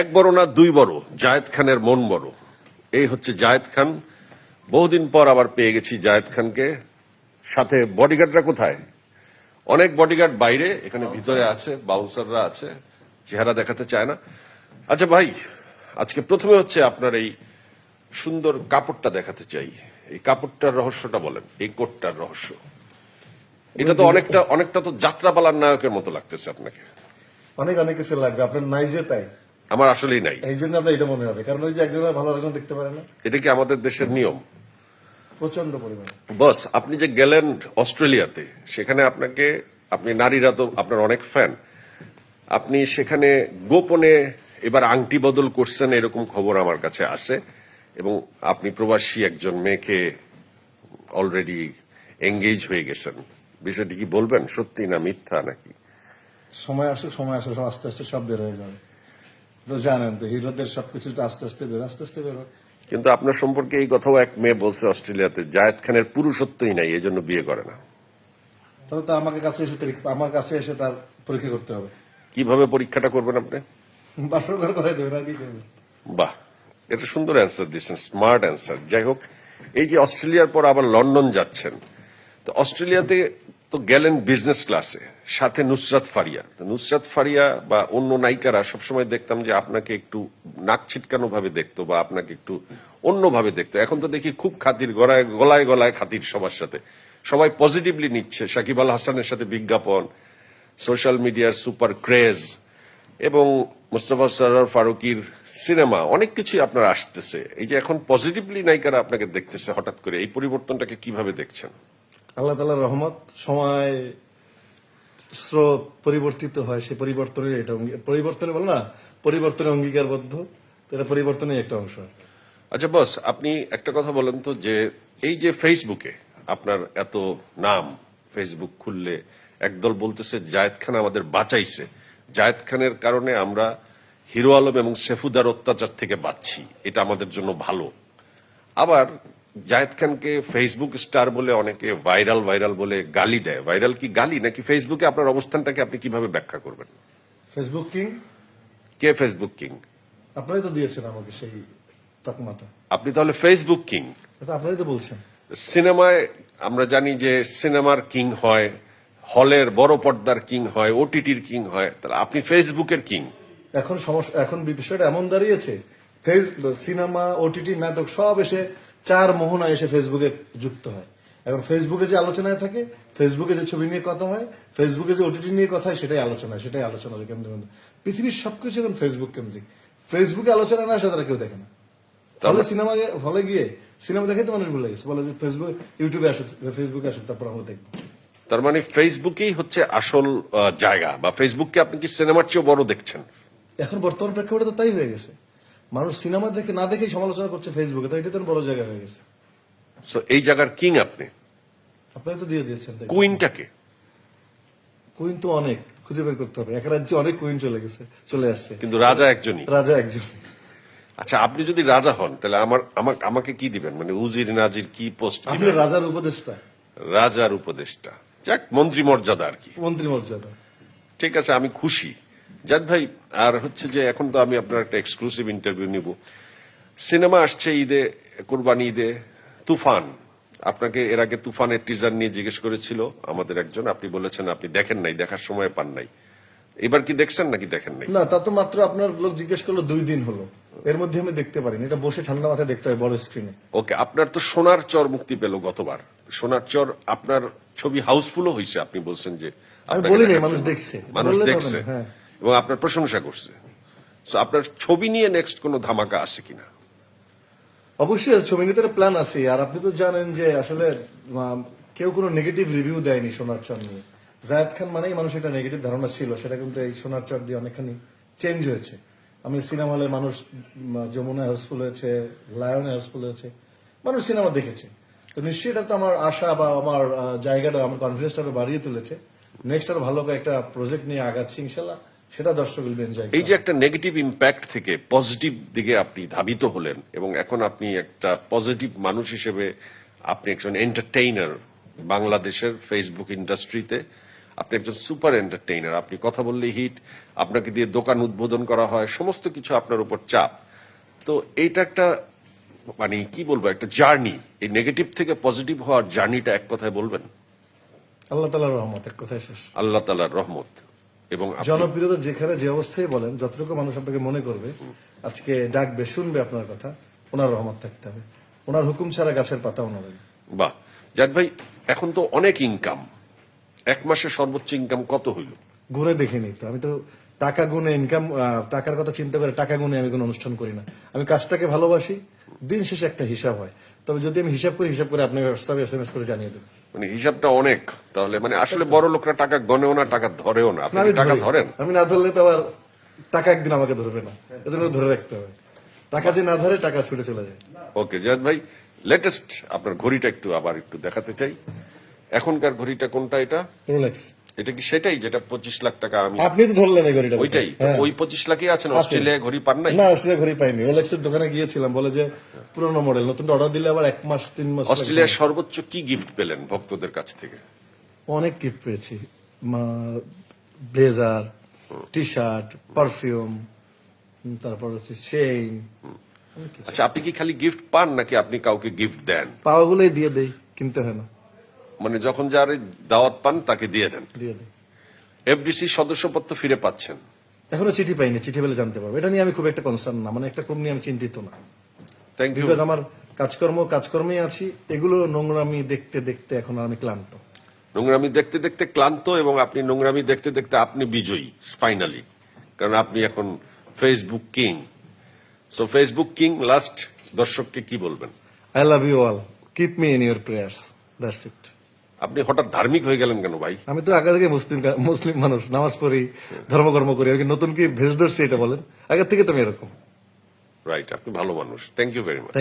এক বড় না দুই বড়? জায়েদ খানের মন বড়। এই হচ্ছে জায়েদ খান। বহুদিন পর আবার পেয়ে গেছি জায়েদ খানকে। সাথে বডিগার্ডরা কোথায়? অনেক বডিগার্ড বাইরে, এখানে ভিতরে আছে বাউন্সাররা আছে, চেহারা দেখাতে চায় না। আচ্ছা ভাই, আজকে প্রথমে হচ্ছে আপনার এই সুন্দর কাপড়টা দেখাতে চাই। এই কাপড়টার রহস্যটা বলেন, এই কোটটার রহস্য। এটা তো অনেকটা অনেকটা তো যাত্রাপালার নায়কের মতো লাগতেছে আপনাকে। অনেক অনেক কিছু লাগবে। আপনার নাই যে তাই আমার আসলেই নাই। এই জন্য আপনার এটা মনে হবে কারণ ওই যে একজন ভালো একজন দেখতে পারে না। এটা কি আমাদের দেশের নিয়ম? প্রচণ্ড পরিমাণে। বস আপনি যে গেলেন অস্ট্রেলিয়াতে সেখানে আপনাকে আপনি নারীরা তো আপনার অনেক ফ্যান আপনি সেখানে গোপনে এবার আংটি বদল করছেন এরকম খবর আমার কাছে আসে এবং আপনি প্রবাসী একজন মেয়েকে অলরেডি এঙ্গেজ হয়ে গেছেন। বিষয়টি কি বলবেন? সত্যি না মিথ্যা নাকি? সময় আসুক সময় সব আস্তে আস্তে সব বের হয়ে যাবে। জানেন তো হিরোদের সবকিছু আস্তে আস্তে বের আস্তে আস্তে বের। কিন্তু আপনার সম্পর্কে এই কথাও এক মেয়ে বলছে অস্ট্রেলিয়াতে জায়েদ খানের পুরুষত্বই নাই এজন্য বিয়ে করে না। তবে তো আমাকে কাছে এসে আমার কাছে এসে তার পরীক্ষা করতে হবে। কীভাবে পরীক্ষাটা করবেন আপনি? বাসর ঘর করে দেবেন আর কি করবেন? বাহ এটা সুন্দর অ্যান্সার দিচ্ছেন স্মার্ট অ্যান্সার যাই হোক এই যে অস্ট্রেলিয়ার পর আবার লন্ডন যাচ্ছেন তো অস্ট্রেলিয়াতে তো গেলেন বিজনেস ক্লাসে সাথে নুসরাত ফারিয়া। নুসরাত ফারিয়া বা অন্য নায়িকারা সবসময় দেখতাম যে আপনাকে একটু নাক ছিটকানো ভাবে দেখতো বা আপনাকে একটু অন্যভাবে দেখতো। এখন তো দেখি খুব খাতির গলায় গলায় গলায় খাতির সবার সাথে। সবাই পজিটিভলি নিচ্ছে। সাকিব আল হাসানের সাথে বিজ্ঞাপন সোশ্যাল মিডিয়ার সুপার ক্রেজ এবং মোস্তফা সরার ফারুকির সিনেমা অনেক কিছুই আপনার আসতেছে। এই যে এখন পজিটিভলি নায়িকারা আপনাকে দেখতেছে হঠাৎ করে, এই পরিবর্তনটাকে কীভাবে দেখছেন? আল্লাহ তালা রহমত, সময় স্রোত পরিবর্তিত হয়, সেই পরিবর্তনের এটা পরিবর্তনে বলো না পরিবর্তনে অঙ্গীকারবদ্ধ এটা পরিবর্তনের একটা অংশ। আচ্ছা বস, আপনি একটা কথা বলেন তো যে, এই যে ফেসবুকে আপনার এত নাম ফেসবুক খুললে একদল বলতেছে, জায়েদ খান আমাদের বাঁচাইছে। জায়েদ খানের কারণে আমরা হিরো আলম এবং সেফুদার অত্যাচার থেকে বাঁচছি, এটা আমাদের জন্য ভালো। আবার জায়েদ খানকে ফেসবুক স্টার বলে অনেকে ভাইরাল ভাইরাল বলে গালি দেয়। ভাইরাল কি গালি? নাকি ফেসবুকে আপনার অবস্থানটাকে আপনি কীভাবে ব্যাখ্যা করবেন? ফেসবুক কিং কে ফেসবুক কিং আপনারাই তো দিয়েছেন আমাকে সেই তকমাটা। আপনি তাহলে ফেসবুক কিং আপনারাই তো বলছেন। সিনেমায় আমরা জানি যে সিনেমার কিং হয় হলের বড় পর্দার কিং হয় ওটিটির কিং হয় তাহলে আপনি ফেসবুকের কিং এখন সমস্যা এখন বিষয়টা এমন দাঁড়িয়েছে সিনেমা ওটিটি নাটক সব এসে চার মোহনা এসে ফেসবুকে যুক্ত হয়। এখন ফেসবুকে যে আলোচনায় থাকে ফেসবুকে যে ছবি নিয়ে কথা হয় ফেসবুকে যে ওটিটি নিয়ে কথা হয় সেটাই আলোচনা সেটাই আলোচনা কেন্দ্র পৃথিবীর সবকিছু এখন ফেসবুক কেন্দ্রিক। ফেসবুকে আলোচনা না আসে তারা কেউ দেখে না। তাহলে সিনেমা হলে গিয়ে সিনেমা দেখে তো মানুষ ভুলে গেছে। বলে যে ফেসবুক ইউটিউবে আসুক ফেসবুকে আসুক তারপর আমরা দেখব। তার মানে ফেসবুকেই হচ্ছে আসল জায়গা বা ফেসবুককে আপনি কি সিনেমার চেয়েও বড় দেখছেন? এখন বর্তমান প্রেক্ষাপটে তো তাই হয়ে গেছে। মানুষ সিনেমা দেখে না দেখে সমালোচনা করছে ফেসবুকে তো এটা তো বড় জায়গা হয়ে গেছে। So, এই জায়গার কিং আপনি? আপনারা তো দিয়ে দিয়েছেন কুইনটাকে কুইন তো অনেক খুঁজে বের করতে হবে। এক রাজ্যে অনেক কুইন চলে গেছে চলে আসছে। কিন্তু রাজা একজনই। রাজা একজন। আচ্ছা আপনি যদি রাজা হন তাহলে আমার আমাকে আমাকে কি দিবেন? মানে উজির নাজির কি পোস্ট আপনি রাজার উপদেষ্টা। রাজার উপদেষ্টা। যাক মন্ত্রী মর্যাদা আর কি। মন্ত্রী মর্যাদা। ঠিক আছে আমি খুশি। জাদ ভাই আর হচ্ছে যে এখন তো আমি আপনার একটা এক্সক্লুসিভ ইন্টারভিউ নিব। সিনেমা আসছে ঈদে কোরবানি ঈদে তুফান। আপনাকে এর আগে তুফানের টিজার নিয়ে জিজ্ঞেস করেছিল আমাদের একজন আপনি বলেছেন আপনি দেখেন নাই দেখার সময় পান নাই। এবার কি দেখছেন নাকি দেখেন নাই? না তা তো মাত্র আপনার লোক জিজ্ঞেস করল দুই দিন হলো। এর মধ্যে আমি দেখতে পারিনি এটা বসে ঠান্ডা মাথায় দেখতে হয় বড় স্ক্রিনে ওকে আপনার তো সোনার চর মুক্তি পেল গতবার। সোনার চর আপনার ছবি হাউসফুলও হয়েছে আপনি বলছেন যে আমি বলিনি, মানুষ দেখছে। মানুষ দেখছে। হ্যাঁ। এবং আপনার প্রশংসা করছে। So, আপনার ছবি নিয়ে নেক্সট কোনো ধামাকা আছে কিনা? অবশ্যই ছবি নিতে প্ল্যান আছে। আর আপনি তো জানেন যে আসলে কেউ কোনো নেগেটিভ রিভিউ দেয়নি সোনার চর নিয়ে। জায়দ খান মানেই মানুষ একটা নেগেটিভ ধারণা ছিল। সেটা কিন্তু এই সোনার চর দিয়ে অনেকখানি চেঞ্জ হয়েছে। আমি সিনেমা হলে মানুষ যমুনা হাউসফুল হয়েছে লায়নে হাউসফুল হয়েছে মানুষ সিনেমা দেখেছে। তো নিশ্চয়ই এটা তো আমার আশা বা আমার জায়গাটা আমার কনফিডেন্সটা বাড়িয়ে তুলেছে। নেক্সট আরও ভালো একটা প্রজেক্ট নিয়ে আগাচ্ছি ইনশাল্লাহ। সেটা দর্শক এনজয় এই যে একটা নেগেটিভ ইম্প্যাক্ট থেকে পজিটিভ দিকে আপনি ধাবিত হলেন এবং এখন আপনি একটা পজিটিভ মানুষ হিসেবে আপনি একজন এন্টারটেইনার বাংলাদেশের ফেসবুক ইন্ডাস্ট্রিতে আপনি একজন সুপার এন্টারটেইনার আপনি কথা বললে হিট আপনাকে দিয়ে দোকান উদ্বোধন করা হয় সমস্ত কিছু আপনার উপর চাপ। তো এইটা একটা মানে কি বলব একটা জার্নি এই নেগেটিভ থেকে পজিটিভ হওয়ার জার্নিটা এক কথায় বলবেন? আল্লাহ তালার রহমত এক কথায় শেষ। আল্লাহ তালার রহমত। এবং জনপ্রিয়তা যেখানে যে অবস্থায় বলেন যতটুকু মানুষ আপনাকে মনে করবে আজকে ডাকবে শুনবে আপনার কথা ওনার রহমত থাকতে হবে। ওনার হুকুম ছাড়া গাছের পাতা ওনার বাহ। জাট ভাই এখন তো অনেক ইনকাম এক মাসে সর্বোচ্চ ইনকাম কত হইল? গুনে দেখিনি তো। আমি তো টাকা গুনে ইনকাম টাকার কথা চিন্তা করে টাকা গুনে আমি কোনো অনুষ্ঠান করি না। আমি কাজটাকে ভালোবাসি দিন শেষে একটা হিসাব হয়। তবে যদি আমি হিসাব করি হিসাব করে আপনাকে হোয়াটসঅ্যাপে এস এম এস করে জানিয়ে দেবো মানে হিসাবটা অনেক। তাহলে মানে আসলে বড় লোকরা টাকা গনেও না টাকা ধরেও না। আপনি টাকা ধরেন? আমি না ধরলে তো আবার টাকা একদিন আমাকে ধরবে না। এজন্য ধরে রাখতে হবে টাকা যে না ধরে টাকা ছুটে চলে যায়। ওকে জাহাদ ভাই লেটেস্ট আপনার ঘড়িটা একটু আবার একটু দেখাতে চাই। এখনকার ঘড়িটা কোনটা এটা? রোলেক্স এটা কি সেটাই যেটা পঁচিশ লাখ টাকা আমি আপনি তো ধরলেন এই ঘড়িটা ওইটাই। হ্যাঁ। ওই পঁচিশ লাখই আছেন অস্ট্রেলিয়ায় ঘড়ি পান নাই? না অস্ট্রেলিয়া ঘড়ি পাইনি। রোলেক্সের দোকানে গিয়েছিলাম বলে যে পুরোনো মডেল নতুন অর্ডার দিলে আবার এক মাস তিন মাস অস্ট্রেলিয়ার সর্বোচ্চ কি গিফট পেলেন ভক্তদের কাছ থেকে? অনেক গিফট পেয়েছি। ব্লেজার টি শার্ট পারফিউম তারপর হচ্ছে চেইন আচ্ছা আপনি কি খালি গিফট পান নাকি আপনি কাউকে গিফট দেন? পাওয়াগুলোই দিয়ে দেই কিনতে হয় না। মানে যখন যার দাওয়াত পান তাকে দিয়ে দেন। এফডিসি সদস্যপত্র ফিরে পাচ্ছেন। এখনও চিঠি পাইনি চিঠি পেলে জানতে পারব। এটা নিয়ে আমি খুব একটা কনসার্ন না মানে একটা খুব নিয়ে আমি চিন্তিত না। থ্যাংক ইউ আমার কাজকর্ম কাজকর্মেই আছি এগুলো নোংরামি দেখতে দেখতে এখন আমি ক্লান্ত। নোংরামি দেখতে দেখতে ক্লান্ত এবং আপনি নোংরামি দেখতে দেখতে আপনি বিজয়ী ফাইনালি কারণ আপনি এখন Facebook king so Facebook king last দর্শককে কি বলবেন? I love you all keep me in your prayers that's it আপনি হঠাৎ ধার্মিক হয়ে গেলেন কেন ভাই? আমি তো আগে থেকে মুসলিম মুসলিম মানুষ নামাজ পড়ি ধর্মকর্ম করি আর কি নতুন কি ভেষ ধরছি এটা বলেন? আগের থেকে তুমি এরকম। রাইট আপনি ভালো মানুষ। Thank you very much